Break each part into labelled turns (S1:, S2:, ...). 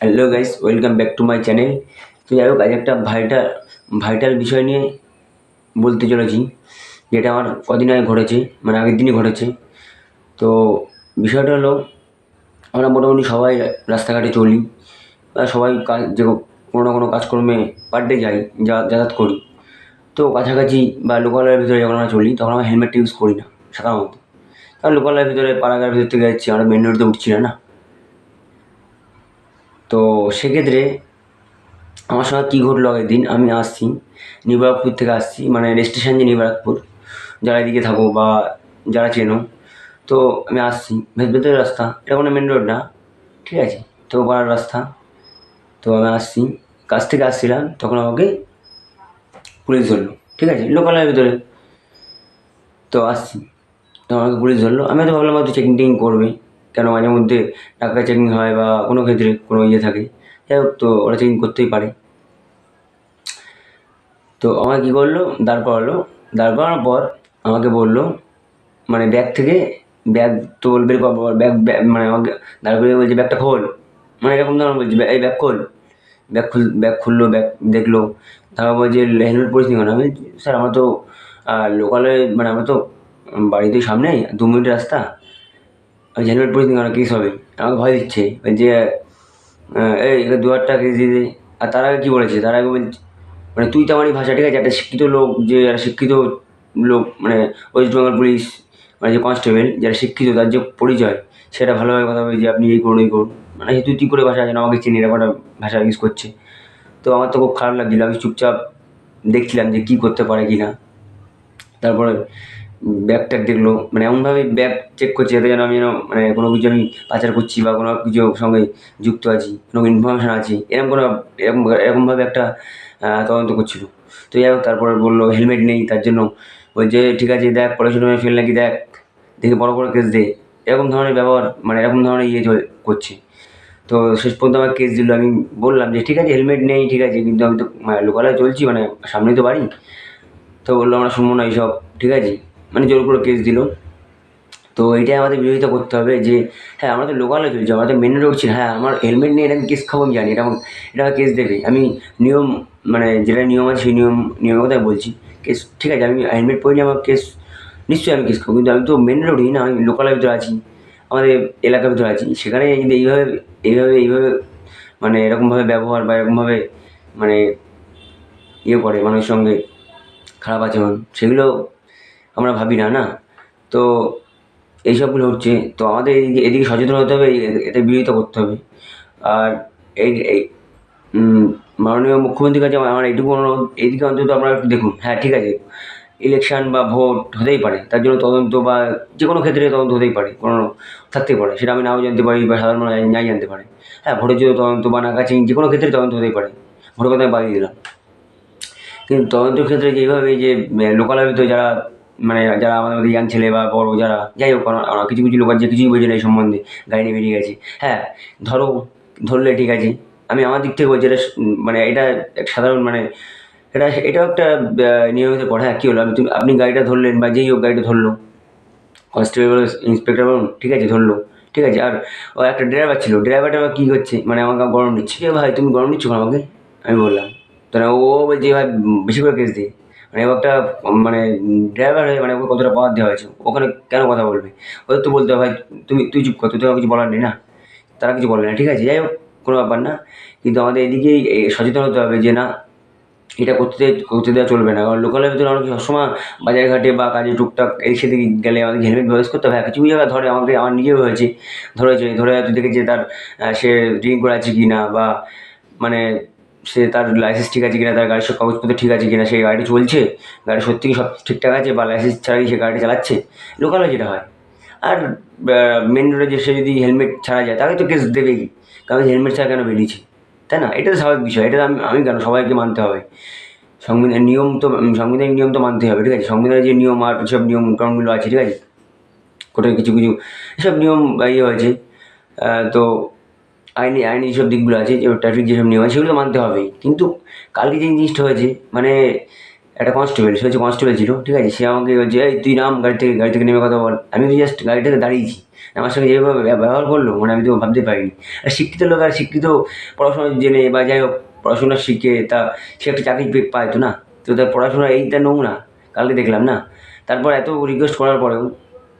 S1: Hello guys welcome back to my channel তো যাই হোক আজ একটা ভাইটাল ভাইটাল বিষয় নিয়ে বলতে চলেছি, যেটা আমার কদিন আগে ঘটেছে মানে আগের দিনই ঘটেছে। তো বিষয়টা হলো, আমরা মোটামুটি সবাই রাস্তাঘাটে চলি, বা সবাই কাজ, যে কোনো না কোনো কাজকর্মে পার ডে যাই, যা, যাতায়াত করি। তো কাছাকাছি বা লোকালয়ের ভিতরে যখন আমরা চলি, তখন আমরা হেলমেটটা ইউজ করি না, সাধারণত। কারণ লোকালয়ের ভিতরে পাড়াগার ভিতর থেকে যাচ্ছি, আমরা মেন রোডে উঠছি না না? তো সেক্ষেত্রে আমার সঙ্গে কী ঘটলো আগের দিন? আমি আসছি, নিবারকপুর থেকে আসছি মানে রেজিস্ট্রেশন যে নিবারকপুর, যারা এদিকে থাকো বা যারা চেনো, তো আমি আসছি। ভেতরের রাস্তা, এটা কোনো মেন রোড না, ঠিক আছে? তো পাড়ার রাস্তা, তো আমি আসছি। কাছ থেকে আসছিলাম, তখন আমাকে পুলিশ ধরলো, ঠিক আছে? লোকালয়ের ভিতরে। তো আসছি, তো আমাকে পুলিশ ধরলো। আমি তো ভাবলাম হয়তো চেকিং টেকিং করবে। কেন মাঝে মধ্যে টাকা চেকিং হয় বা কোনো ক্ষেত্রে কোনো ইয়ে থাকে। যাই হোক, তো ওরা চেকিং করতেই পারে। তো আমাকে কী করল দাঁড় করালো দাঁড় করানোর পর আমাকে বলল মানে ব্যাগ থেকে ব্যাগ তো বের কর ব্যাগ মানে আমাকে দাঁড় করিয়ে বলছে, ব্যাগটা খোল। মানে এরকম ধরনের বলছে, "ব্যাগ- এই ব্যাগ খোল। ব্যাগ খুল, ব্যাগ খুললো, ব্যাগ দেখল। তারপর বলছে, হেলমেট পরিস কেন? আমি স্যার, আমার তো লোকালে মানে আমার তো বাড়িতে সামনেই, দু মিনিট রাস্তা। আমি হেলমেট পরিস কেন কেস হবে? আমাকে ভয় দিচ্ছে। যে এই দু হাজার টাকা কেস দিয়ে আর তার আগে কী বলেছে? তার আগে বলছে মানে তুই তেমারি ভাষা, ঠিক আছে? একটা শিক্ষিত লোক, যে একটা শিক্ষিত লোক মানে ওয়েস্ট বেঙ্গল পুলিশ মানে যে কনস্টেবল যারা শিক্ষিত, তার যে পরিচয়, সেটা ভালোভাবে কথা বলে যে, আপনি এই করুন এই করুন। মানে তুই তুই করে ভাষা যেন আমাকে চিনি, এরকম ভাষা ইউজ করছে। তো আমার তো খুব খারাপ লাগছিল। আমি চুপচাপ দেখছিলাম যে কী করতে পারে কি না। তারপরে ব্যাগ ট্যাগ দেখল। মানে এমনভাবে ব্যাগ চেক করছে যাতে যেন আমি যেন মানে কোনো কিছু আমি পাচার করছি বা কোনো কিছু সঙ্গে যুক্ত আছি, কোনো ইনফরমেশান আছে। এরকম কোনো, এরকম, এরকমভাবে একটা তদন্ত করছিল। তো যাই তারপরে বলল হেলমেট নেই, তার জন্য ওই যে ঠিক আছে, দেখ, পড়াশোনা ফেল নাকি দেখ, দেখে বড় করে কেস দে। এরকম ধরনের ব্যবহার মানে এরকম ধরনের ইয়ে করছে। তো শেষ পর্যন্ত আমার কেস দিল। আমি বললাম যে, ঠিক আছে হেলমেট নেই, ঠিক আছে, কিন্তু আমি তো মানে লোকালয়ে চলছি মানে সামনেই তো বাড়ি। তো বলল, আমরা শুনব না এইসব, ঠিক আছে? মানে জোর করে কেস দিল। তো এইটাই আমাদের বিরোধিতা করতে হবে যে হ্যাঁ আমরা তো লোকালে চলছি, আমরা তো মেন রোড ছিল হ্যাঁ আমার হেলমেট নিয়ে এটা আমি কেস খাব আমি জানি, এটা আমার এটা কেস দেবে। আমি নিয়ম মানে যেটা নিয়ম আছে সেই নিয়ম নিয়মের কথাই বলছি। কেস ঠিক আছে, আমি হেলমেট পরিনি আমার কেস নিশ্চয়ই আমি কেস খাব, কিন্তু আমি তো মেন রোডই না, আমি লোকালের ভিতরে আছি, আমাদের এলাকার ভিতরে আছি। সেখানে যদি এইভাবে এইভাবে এইভাবে মানে এরকমভাবে ব্যবহার বা এরকমভাবে মানে ইয়ে করে মানুষের সঙ্গে খারাপ আচরণ, সেগুলো আমরা ভাবি, না না। তো এইসবগুলো হচ্ছে। তো আমাদের এদিকে এদিকে সচেতন হতে হবে এতে বিরোধিতা করতে হবে। আর এই এই মাননীয় মুখ্যমন্ত্রীর কাছে আমার এইটুকু অনুরোধ এইদিকে অন্তত আপনারা একটু দেখুন। হ্যাঁ ঠিক আছে। ইলেকশন বা ভোট হতেই পারে, তার জন্য তদন্ত বা যে কোনো ক্ষেত্রে তদন্ত হতেই পারে, কোনো থাকতেই পারে। সেটা আমি নাও জানতে পারি বা সাধারণ নাই জানতে পারে। হ্যাঁ ভোটের জন্য তদন্ত বা নাকাচি যে কোনো ক্ষেত্রে তদন্ত হতেই পারে। ভোটের কথা আমি বাদিয়ে দিলাম। কিন্তু তদন্তের ক্ষেত্রে যেভাবে যে লোকালের ভিতরে যারা মানে যারা আমাদের মধ্যে ইয়াং ছেলে বা বড় যারা যাই হোক কিছু কিছু লোক আছে কিছুই বোঝে না এই সম্বন্ধে গাড়ি নিয়ে বেরিয়ে গেছে। হ্যাঁ ধরো ধরলে ঠিক আছে আমি আমার দিক থেকে বলছি এটা মানে এটা সাধারণ মানে এটা এটাও একটা নিয়মিত পড়া। হ্যাঁ কী হলো? আমি তুমি আপনি গাড়িটা ধরলেন বা যেই হোক গাড়িটা ধরলো কনস্টেবল ইন্সপেক্টর বলুন ঠিক আছে ধরলো ঠিক আছে। আর ও একটা ড্রাইভার ছিল ড্রাইভারটা কী করছে? মানে আমাকে গরম নিচ্ছে "এ ভাই তুমি গরম নিচ্ছ আমাকে? আমি বললাম। তো না, ও বলছে ভাই বেশি করে কেস দিয়ে মানে ও একটা মানে ড্রাইভার হয়ে মানে ওকে কতটা পাওয়ার দেওয়া হয়েছে, ওখানে কেন কথা বলবে? ওদের তো বলতে হবে, ভাই, তুমি, তুই চুপ কর তুই তো কিছু বলার নেই, না? তারা কিছু বলবে না, ঠিক আছে? যাই হোক, কোনো ব্যাপার না। কিন্তু আমাদের এদিকেই সচেতন হতে হবে যে, না, এটা করতে করতে দেওয়া চলবে না। কারণ লোকালের ভিতরে অনেক সবসময় বাজার ঘাটে বা কাজে টুকটাক এই সেদিকে গেলে আমাদের হেলমেট ব্যবহার করতে হবে কিছু জায়গায় ধরে, আমাকে, আমার নিজেও হয়েছে, ধরেছে, ধরে হয়তো দেখেছে তার সে ড্রিঙ্ক করে আছে কি না বা মানে সে তার লাইসেন্স ঠিক আছে কিনা তার গাড়ির সব কাগজপত্র ঠিক আছে কিনা সেই গাড়ি চলছে? গাড়ি সত্যি সব ঠিকঠাক আছে বা লাইসেন্স ছাড়াই সে গাড়ি চালাচ্ছে? লোকালে যেটা হয়। আর মেন রোডে যে সে যদি হেলমেট ছাড়া যায় তাকে তো কেস দেবেই কারণ হেলমেট ছাড়া কেন বেরিয়েছে? তাই না? এটা তো স্বাভাবিক বিষয় এটা আমি আমি কেন সবাইকে মানতে হবে। সংবিধান নিয়ম তো উম, সাংবিধানিক নিয়ম তো মানতে হবে ঠিক আছে? সংবিধানের যে নিয়ম আর সব নিয়ম কানুনগুলো আছে ঠিক আছে? কোথায় কিছু কিছু এসব নিয়ম ইয়ে হয়েছে। তো আইনি আইনি যেসব দিকগুলো আছে যে ট্রাফিক যেসব নিয়ম আছে, সেগুলো মানতে হবেই কিন্তু কালকে যে জিনিসটা হয়েছে মানে একটা কনস্টেবল সে হচ্ছে কনস্টেবল ছিল, ঠিক আছে? সে আমাকে বলছে, এই, তুই নাম, গাড়ি থেকে গাড়ি থেকে নেমে কথা বল। আমি তো জাস্ট গাড়ি থেকে দাঁড়িয়েছি। আমার সঙ্গে যেভাবে ব্যবহার করল মানে আমি তো ভাবতে পারিনি। আর শিক্ষিত লোক, আর শিক্ষিত পড়াশোনা জেনে, বা যাই হোক, পড়াশোনা শিখে, তা সে একটা চাকরি পায় তো না? তো তার পড়াশোনা এইটা নোং না কালকে দেখলাম না? তারপর এত রিকোয়েস্ট করার পরেও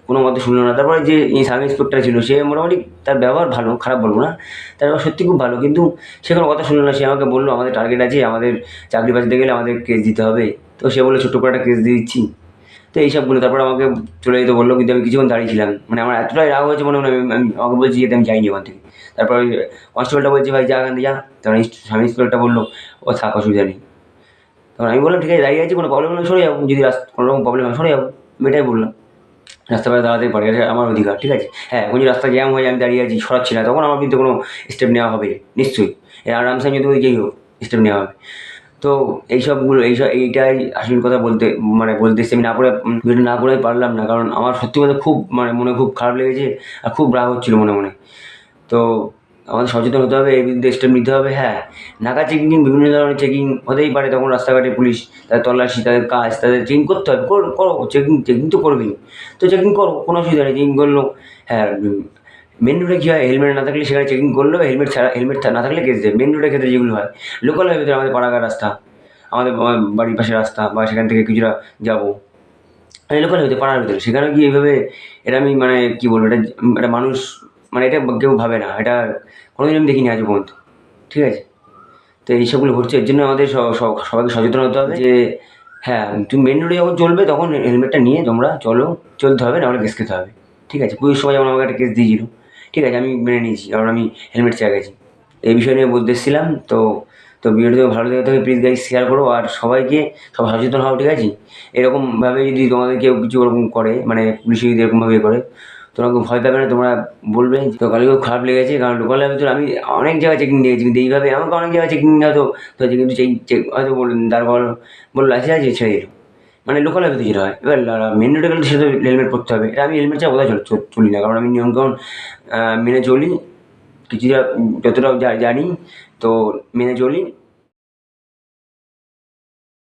S1: কোনো মতে শুনলো না। তারপরে যে সাব ইন্সপেক্টর ছিল, সে মোটামুটি তার ব্যবহার ভালো, খারাপ বলব না। তার ব্যবহার সত্যি খুব ভালো, কিন্তু সে কোনো কথা শুনলো না। সে আমাকে বলল, আমাদের টার্গেট আছে, আমাদের চাকরি বাঁচাতে গেলে আমাদের কেস দিতে হবে। তো সে বলল, ছোট্ট করে একটা কেস দিয়ে দিচ্ছি। তো এইসবগুলো তারপর আমাকে চলে যেতে বলল, কিন্তু আমি কিছুক্ষণ দাঁড়িয়েছিলাম মানে আমার এতটাই রাগ হয়েছে মনে মনে, আমি, আমি- আমাকে বলছি যে আমি যাইনি ওখান থেকে। তারপর কনস্টেবলটা বলছে, ভাই, যা থেকে যা। তখন স্বামী ইন্সপেক্টরটা বলল, ও থাক, অসুবিধা নেই। তখন আমি বললাম, ঠিক আছে, দাঁড়িয়ে আছি, কোনো প্রবলেম হলে সরে যাব। যদি কোনো রকম প্রবলেম হয় সরে যাব। আমি এটাই বললাম। রাস্তা পাশে দাঁড়াতে পারি এটা আমার অধিকার, ঠিক আছে? হ্যাঁ এখন যদি রাস্তা জ্যাম হয়ে আমি দাঁড়িয়ে আছি, সরাচ্ছি না, তখন আমার কিন্তু কোনো স্টেপ নেওয়া হবে, নিশ্চয়ই। আরামসে আমি যদি যেই হোক স্টেপ নেওয়া হবে। তো এইসবগুলো, এইসব, এইটাই আসল কথা বলতে মানে বলতে এসেছি, আমি না করে ভিডিও না করে পারলাম না, কারণ আমার সত্যি কথা খুব মানে মনে খুব খারাপ লেগেছে আর খুব রাগ হচ্ছিল মনে মনে। তো আমাদের সচেতন হতে হবে এর বিরুদ্ধে স্টেপ নিতে হবে হ্যাঁ। নাকা চেকিং বিভিন্ন ধরনের চেকিং হতেই পারে তখন রাস্তাঘাটে পুলিশ, তাদের তল্লাশি, তাদের কাজ, তাদের চেকিং করতে হবে, করো চেকিং চেকিং তো করবেই। তো চেকিং করো, কোনো অসুবিধা নেই চেকিং করল হ্যাঁ মেন রোডে কী হয় হেলমেট না থাকলে সেখানে চেকিং করল হেলমেট ছাড়া হেলমেট না থাকলে কেস দেবে। মেন রোডের ক্ষেত্রে যেগুলো হয় লোকাল ভিতরে আমাদের পাড়াঘাট রাস্তা, আমাদের বাড়ির পাশে রাস্তা বা সেখান থেকে কিছুটা যাব। এই লোকাল হইতে পাড়ার ভিতরে সেখানে কি এইভাবে এটা আমি মানে কী বলব, এটা এটা মানুষ মানে এটা কেউ ভাবে না, এটা কোনোদিন আমি দেখিনি আজ পর্যন্ত, ঠিক আছে? তো এইসবগুলো ঘটছে, এর জন্য আমাদের সবাইকে সচেতন হতে হবে যে হ্যাঁ তুমি মেন রোডে যখন চলবে, তখন হেলমেটটা নিয়ে তোমরা চলো, চলতে হবে, নাহলে কেস খেতে হবে, ঠিক আছে? পুলিশ সবাই যেমন আমাকে একটা কেস দিয়েছিল, ঠিক আছে? আমি মেনে নিয়েছি, কারণ আমি হেলমেট চেয়ে গেছি। এই বিষয় নিয়ে বলতে এসেছিলাম, তো তো ভিডিওটি ভালো লেগে থাকে প্লিজ গাইজ শেয়ার করো, আর সবাইকে সব সচেতন হও, ঠিক আছে? এরকমভাবে যদি তোমাদের কেউ কিছু ওরকম করে মানে পুলিশ যদি এরকমভাবে করে তোমরা কেউ ভয় পাবে না, তোমরা বলবে। তো কালকে খুব খারাপ লেগেছে, কারণ লোকালের ভিতরে আমি অনেক জায়গায় চেকিং দিয়েছি, কিন্তু এইভাবে আমাকে অনেক জায়গায় চেকিং হয়তো তো কিন্তু চেক চেক হয়তো বললেন তারপর বলল লাইসেন্স আছে, ছেড়ে দিল মানে লোকালের ভিতরে যেটা হয়। এবার মেন রোডে গেলে সেটা হেলমেট পরতে হবে। আমি হেলমেট ছাড়া কোথাও চল- না, কারণ আমি নিয়মকানুন মেনে চলি। কিছুটা যতটা জানি, তো মেনে চলি।